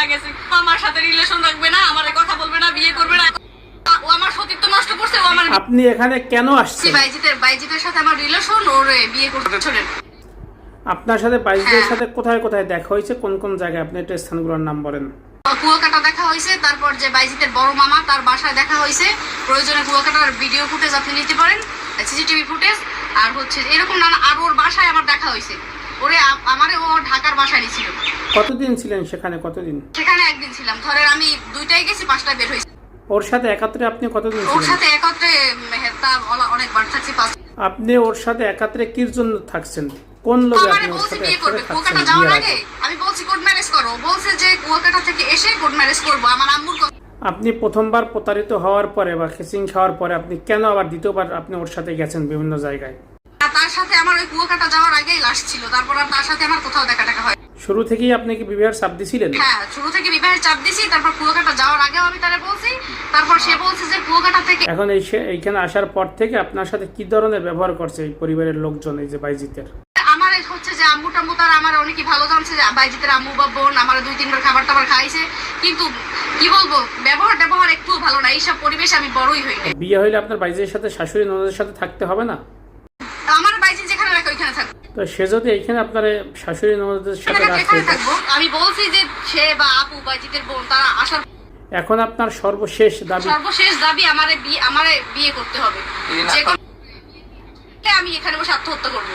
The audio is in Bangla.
না গেছে। আমার সাথে রিলেশন রাখবে না আমার কথা বলবে না বিয়ে করবে না। ও আমার সতীত্ব নষ্ট করছে ও আমার আপনি এখানে কেন আসছেন? বাইজিতের বাইজিতের সাথে আমার রিলেশন ওর বিয়ে করতে শোনেন আপনার সাথে বাইশদের হ্যাঁ। সাথে কোথায় কোথায় দেখা হয়েছে? কোন কোন জায়গায়? আপনি একটু স্থানগুলোর নাম বলেন। কুয়াকাটা দেখা হয়েছে তারপর যে বাইজিতের বড় মামা তার বাসায় দেখা হয়েছে। প্রয়োজনে কুয়াকাটার ভিডিও ফুটেজ আপনি নিতে পারেন সিসিটিভি ফুটেজ আর হচ্ছে এরকম নানা আর ওর বাসায় আমার দেখা হয়েছে। ওরে আমারে ও ঢাকার বাসায় নিয়েছিল কতদিন ছিলেন সেখানে? কতদিন? সেখানে একদিন ছিলাম। ধরেন আমি দুইটাই গেছি পাঁচটায় বের হয়েছি। ওর সাথে একাত্রে আপনি কতদিন ওর সাথে একত্রে হেতা অনেকবার থাকছি পাঁচ আপনি ওর সাথে একাত্রে কির জন্য থাকছেন? কোন লোকে আপনি ওর সাথে বিয়ে করবে। থাকছেন? যাওয়ার আগে? আমি বলছি কোর্ট ম্যারেজ করো। বলছে যে কুয়াকাটা থেকে এসে কোর্ট ম্যারেজ করব। আমার আম্মুর কথা আপনি প্রথমবার প্রতারিত হওয়ার পরে বা খিচিং খাওয়ার পরে আপনি কেন আবার দ্বিতীয়বার আপনি ওর সাথে গেছেন বিভিন্ন জায়গায়? আর তার সাথে আমার ওই কুয়াকাটা যাওয়ার আগেই লাশ ছিল। তারপর আর তার সাথে আমার কোথাও দেখা টাকা হয় শুরু থেকেই আপনি কি বিবাহের চাপ দিছিলেন? হ্যাঁ শুরু থেকে বিবাহের চাপ দিছি তারপর কুয়াকাটা যাওয়ার আগেও আমি তারা বলছি তারপর সে বলছে যে কুয়াকাটা থেকে এখন এই এইখানে আসার পর থেকে আপনার সাথে কি ধরনের ব্যবহার করছে এই পরিবারের লোকজন এই যে বাইজিতের? আমার হচ্ছে যে আম্মু টাম্মু তার আমার অনেকই ভালো জানছে যে বাইজিতের আম্মু বা বোন আমার দুই তিনবার খাবার টাবার খাইছে। কিন্তু কি বলব ব্যবহার ব্যবহার একটু ভালো না এইসব পরিবেশে আমি বড়ই হই বিয়ে হইলে আপনার বাইজির সাথে শাশুড়ি ননদের সাথে থাকতে হবে না? আমার বাইজি যেখানে রাখে ওইখানে থাকব। তো সে যদি এখানে আপনার শাশুড়ি ননদের সাথে রাখে আমি বলছি যে সে বা আপু বাইজিদের বোন তারা আসার এখন আপনার সর্বশেষ দাবি সর্বশেষ দাবি আমারে বিয়ে আমারে বিয়ে করতে হবে। যে আমি এখানে বসে আত্মহত্যা করব।